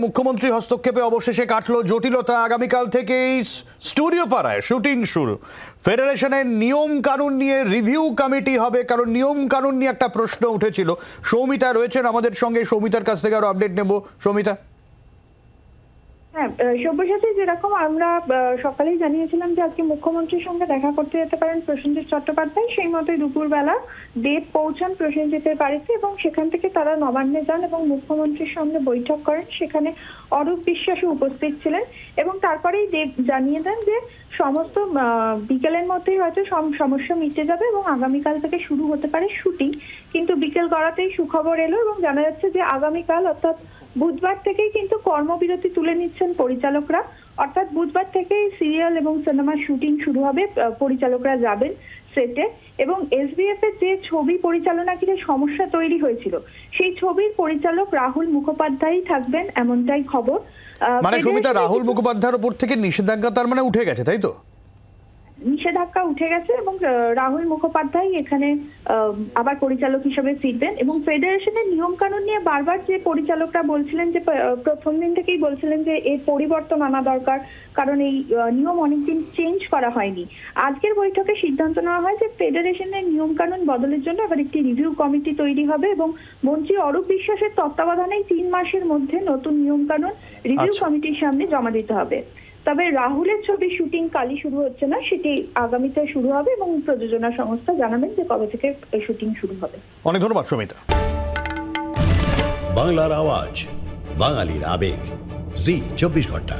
মুখ্যমন্ত্রী হস্তক্ষেপে অবশেষে কাটলো জটিলতা। আগামীকাল থেকেই স্টুডিও পাড়ায় শুটিং শুরু। ফেডারেশনের নিয়ম কানুন নিয়ে রিভিউ কমিটি হবে, কারণ নিয়ম কানুন নিয়ে একটা প্রশ্ন উঠেছিল। সৌমিতা রয়েছেন আমাদের সঙ্গে। সৌমিতার কাছ থেকে আরও আপডেট নেব। সৌমিতা? হ্যাঁ সব্যসাচী, যেরকম আমরা সকালেই জানিয়েছিলাম যে আজকে মুখ্যমন্ত্রীর সঙ্গে দেখা করতে যেতে পারেন প্রসেনজিৎ চট্টোপাধ্যায়। সেই মতোই দুপুরবেলা দেব পৌঁছান প্রসেনজিতের বাড়িতে এবং সেখান থেকে তারা নবান্নে যান এবং মুখ্যমন্ত্রীর সঙ্গে বৈঠক করেন। সেখানে অরূপ বিশ্বাসও উপস্থিত ছিলেন এবং তারপরেই দেব জানিয়ে দেন যে সমস্ত বিকেলের মধ্যেই হয়তো সম- সমস্যা মিটে যাবে এবং আগামীকাল থেকে শুরু হতে পারে শুটিং। কিন্তু বিকেল গড়াতেই সুখবর এলো এবং জানা যাচ্ছে যে আগামীকাল অর্থাৎ বুধবার থেকেই কিন্তু কর্মবিরতি তুলে নিচ্ছেন পরিচালকরা। অর্থাৎ বুধবার থেকেই সিরিয়াল এবং সিনেমার শুটিং শুরু হবে পরিচালকরা যাবেন সেটে এবং এসবিএফ এর যে ছবি পরিচালনা ঘিরে সমস্যা তৈরি হয়েছিল সেই ছবির পরিচালক রাহুল মুখোপাধ্যায়ই থাকবেন এমনটাই খবর। আহ, মানে সৌমিতা রাহুল মুখোপাধ্যায়ের উপর থেকে নিষেধাজ্ঞা তার মানে উঠে গেছে তাই তো? নিষেধাজ্ঞা উঠে গেছে এবং রাহুল মুখোপাধ্যায় এখানে আবার পরিচালক হিসেবে ফিরবেন এবং ফেডারেশনের নিয়ম কানুন নিয়ে বারবার যে পরিচালকরা বলছিলেন যে প্রথম দিন থেকেই বলছিলেন যে এর পরিবর্তন আনা দরকার। কারণ এই নিয়ম অনেকদিন চেঞ্জ করা হয়নি। আজকের বৈঠকে সিদ্ধান্ত নেওয়া হয় যে ফেডারেশনের নিয়ম কানুন বদলের জন্য আবার একটি রিভিউ কমিটি তৈরি হবে এবং মন্ত্রী অরূপ বিশ্বাসের তত্ত্বাবধানেই তিন মাসের মধ্যে নতুন নিয়ম কানুন রিভিউ। কমিটির সামনে জমা দিতে হবে। তবে রাহুলের ছবি শুটিং কালই শুরু হচ্ছে না সেটি আগামীতে শুরু হবে এবং প্রযোজনা সংস্থা জানাবেন যে কবে থেকে এই শুটিং শুরু হবে। অনেক ধন্যবাদ সমিতা। বাংলার আওয়াজ বাঙালির আবেগ। জি চব্বিশ ঘণ্টা।